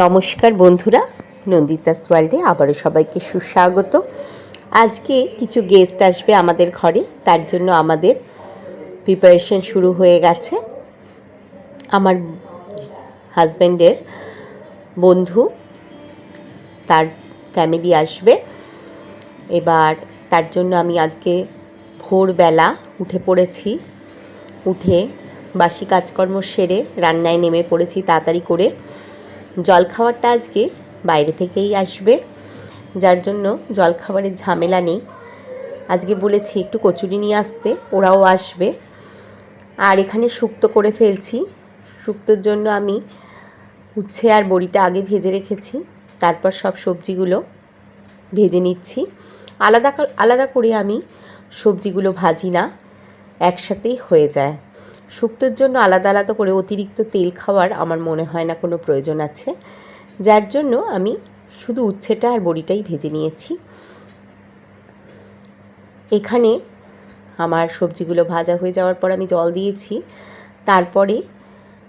নমস্কার বন্ধুরা নন্দিতাস ওয়ার্ল্ডে আবারও সবাইকে সুস্বাগত। আজকে কিছু গেস্ট আসবে আমাদের ঘরে, তার জন্য আমাদের প্রিপারেশন শুরু হয়ে গেছে। আমার হাজব্যান্ডের বন্ধু, তার ফ্যামিলি আসবে। এবার তার জন্য আমি আজকে ভোরবেলা উঠে পড়েছি। উঠে বাসি কাজকর্ম সেরে রান্নায় নেমে পড়েছি তাড়াতাড়ি করে। জলখাবারটা আজকে বাইরে থেকেই আসবে, যার জন্য জলখাবারের ঝামেলা নেই। আজকে বলেছি একটু কচুরি নিয়ে আসতে, ওরাও আসবে। আর এখানে শুক্তো করে ফেলছি। শুক্তোর জন্য আমি উচ্ছে আর বড়িটা আগে ভেজে রেখেছি, তারপর সব সবজিগুলো ভেজে নিচ্ছি। আলাদা আলাদা করে আমি সবজিগুলো ভাজি না, একসাথেই হয়ে যায়। শুক্তোর জন্য আলাদা আলাদা করে অতিরিক্ত তেল খাওয়ার আমার মনে হয় না কোনো প্রয়োজন আছে। যার জন্য আমি শুধু উচ্ছেটা আর বড়িটাই ভেজে নিয়েছি। এখানে আমার সবজিগুলো ভাজা হয়ে যাওয়ার পর আমি জল দিয়েছি। তারপরে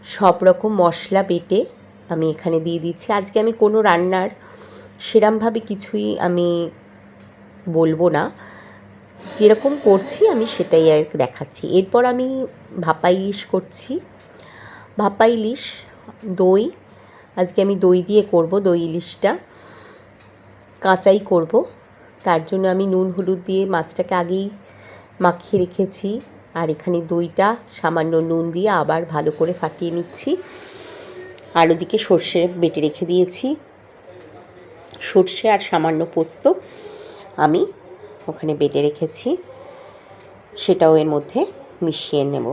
সব রকম মশলা বেটে আমি এখানে দিয়ে দিচ্ছি। আজকে আমি কোনো রান্নার সেরমভাবে কিছুই আমি বলব না। যেরকম করছি, আমি সেটাই আর দেখাচ্ছি। এরপর আমি ভাপা ইলিশ করছি। ভাপা ইলিশ, দই, আজকে আমি দই দিয়ে করব, দই ইলিশটা। কাঁচাই করব। তার জন্য আমি নুন, হলুদ দিয়ে মাছটাকে আগেই মাখিয়ে রেখেছি। আর এখানে দইটা, সামান্য নুন দিয়ে আবার ভালো করে ফাটিয়ে নিচ্ছি। আর ওদিকে সর্ষে বেটে রেখে দিয়েছি। সর্ষে আর সামান্য পোস্ত আমি ওখানে বেটে রেখেছি। সেটাও এর মধ্যে মিশিয়ে নেব।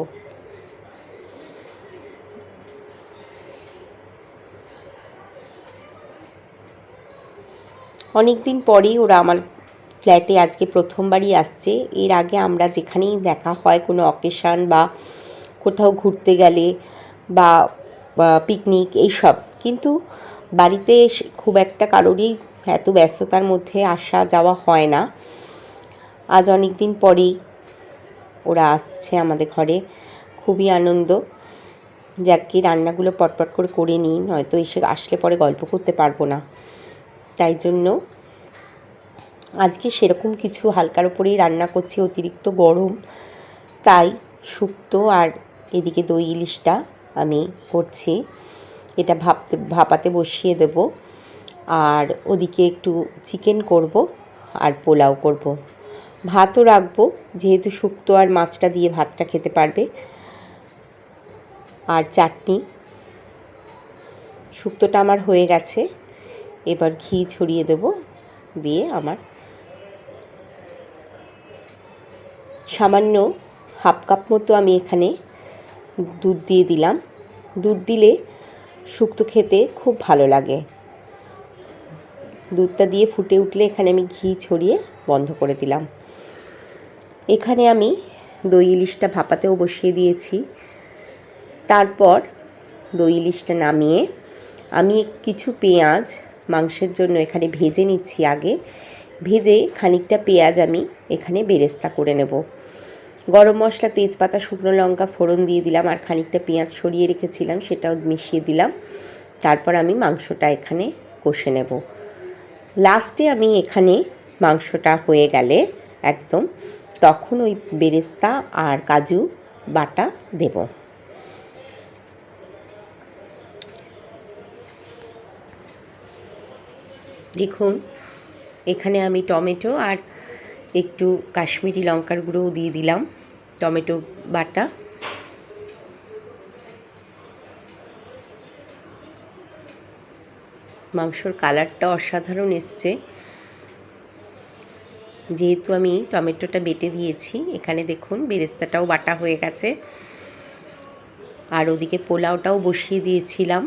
অনেক দিন পরেই ওরা আমার ফ্ল্যাটে আজকে প্রথমবারই আসছে। এর আগে আমরা যেখানেই দেখা হয় কোনো অকেশান বা কোথাও ঘুরতে গেলে বা পিকনিক এইসব। কিন্তু বাড়িতে খুব একটা কারোরই এত ব্যস্ততার মধ্যে আসা যাওয়া হয় না। আজ অনেক দিন পরেই ওরা আসছে আমাদের ঘরে। খুবই আনন্দ। যাকে রান্নাগুলো পটপট করে করে নিই, নয়তো এসে আসলে পরে গল্প করতে পারব না। তাই জন্য আজকে সেরকম কিছু হালকার ওপরেই রান্না করছি, অতিরিক্ত গরম। তাই শুক্তো আর এদিকে দই ইলিশটা আমি করছি। এটা ভাপতে, ভাপাতে বসিয়ে দেব। আর ওদিকে একটু চিকেন করব আর পোলাও করব। ভাতও রাখব, যেহেতু শুক্তো আর মাছটা দিয়ে ভাতটা খেতে পারবে। আর চাটনি। শুক্তোটা আমার হয়ে গেছে। এবার ঘি ছড়িয়ে দেব দিয়ে আমার সামান্য হাফ কাপ মতো আমি এখানে দুধ দিয়ে দিলাম। দুধ দিলে শুক্তো খেতে খুব ভালো লাগে। দুধটা দিয়ে ফুটে উঠলে এখানে আমি ঘি ছড়িয়ে বন্ধ করে দিলাম। এখানে আমি দই ইলিশটা ভাপাতেও বসিয়ে দিয়েছি। তারপর দই ইলিশটা নামিয়ে আমি কিছু পেঁয়াজ মাংসের জন্য এখানে ভেজে নিচ্ছি আগে। ভেজে খানিকটা পেঁয়াজ আমি এখানে বেরেস্তা করে নেব। গরম মশলা, তেজপাতা, শুকনো লঙ্কা ফোড়ন দিয়ে দিলাম আর খানিকটা পেঁয়াজ সরিয়ে রেখেছিলাম, সেটাও মিশিয়ে দিলাম। তারপর আমি মাংসটা এখানে কষে নেব। লাস্টে আমি এখানে মাংসটা হয়ে গেলে একদম তখন ওই বেরেস্তা আর কাজু বাটা দেব। দেখুন, এখানে আমি টমেটো আর একটু কাশ্মীরি লঙ্কার গুঁড়োও দিয়ে দিলাম, টমেটো বাটা। মাংসর কালারটা অসাধারণ এসছে। যেহেতু আমি টমেটোটা বেটে দিয়েছি, এখানে দেখুন বেরেস্তাটাও বাটা হয়ে গেছে। আর ওদিকে পোলাওটাও বসিয়ে দিয়েছিলাম।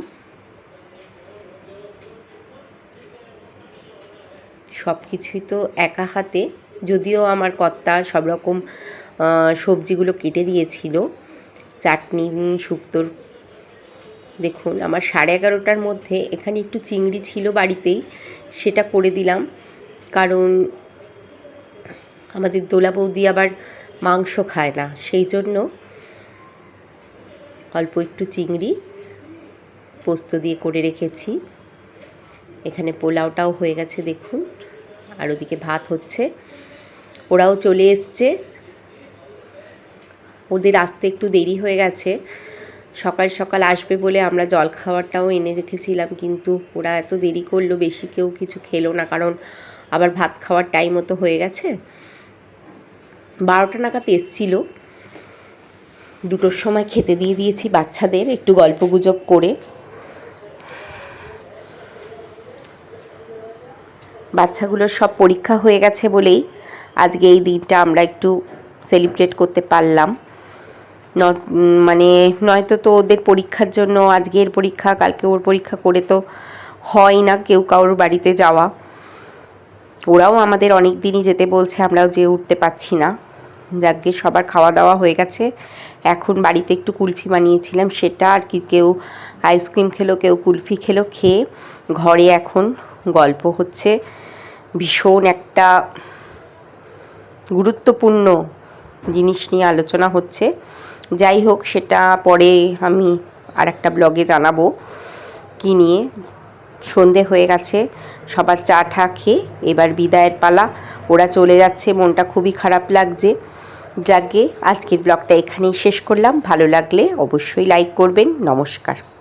সব কিছুই তো একা হাতে, যদিও আমার কর্তা সব রকম সবজিগুলো কেটে দিয়েছিল। চাটনি, শুক্তোর, দেখুন আমার সাড়ে এগারোটার মধ্যে এখানে একটু চিংড়ি ছিল বাড়িতেই, সেটা করে দিলাম। কারণ আমাদের দোলা বৌদি আবার মাংস খায় না, সেই জন্য অল্প একটু চিংড়ি পোস্ত দিয়ে করে রেখেছি। এখানে পোলাওটাও হয়ে গেছে, দেখুন। আর ওদিকে ভাত হচ্ছে। ওরাও চলে এসছে। ওদের আসতে একটু দেরি হয়ে গেছে। সকাল সকাল আসবে বলে আমরা জল খাবারটাও এনে রেখেছিলাম, কিন্তু ওরা এত দেরি করল, বেশি কেউ কিছু খেলো না, কারণ আবার ভাত খাওয়ার টাইমও তো হয়ে গেছে। বারোটা নাগাদ এসছিল। দুটোর সময় খেতে দিয়ে দিয়েছি বাচ্চাদের, একটু গল্প গুজব করে। বাচ্চাগুলোর সব পরীক্ষা হয়ে গেছে বলেই আজকে এই দিনটা আমরা একটু সেলিব্রেট করতে পারলাম। ন- মানে নয়তো তো ওদের পরীক্ষার জন্য, আজকের পরীক্ষা, কালকে ওর পরীক্ষা করে তো হয় না কেউ কারোর বাড়িতে যাওয়া। ওরাও আমাদের অনেক দিনই যেতে বলছে, আমরাও যেয়ে উঠতে পারছি না। যাকে সবার খাওয়া দাওয়া হয়ে গেছে। এখন বাড়িতে একটু কুলফি বানিয়েছিলাম, সেটা আর কি, কেউ আইসক্রিম খেলো, কেউ কুলফি খেলো, খেয়ে ঘরে এখন গল্প হচ্ছে। ভীষণ একটা গুরুত্বপূর্ণ জিনিস নিয়ে আলোচনা হচ্ছে। যাই হোক, সেটা পরে আমি আর একটা ব্লগে জানাব, কী নিয়ে। সন্ধে হয়ে গেছে, সবার চা ঠা খেয়ে এবার বিদায়ের পালা। ওরা চলে যাচ্ছে, মনটা খুবই খারাপ লাগছে। যাকে আজকের ব্লগটা এখানেই শেষ করলাম। ভালো লাগলে অবশ্যই লাইক করবেন। নমস্কার।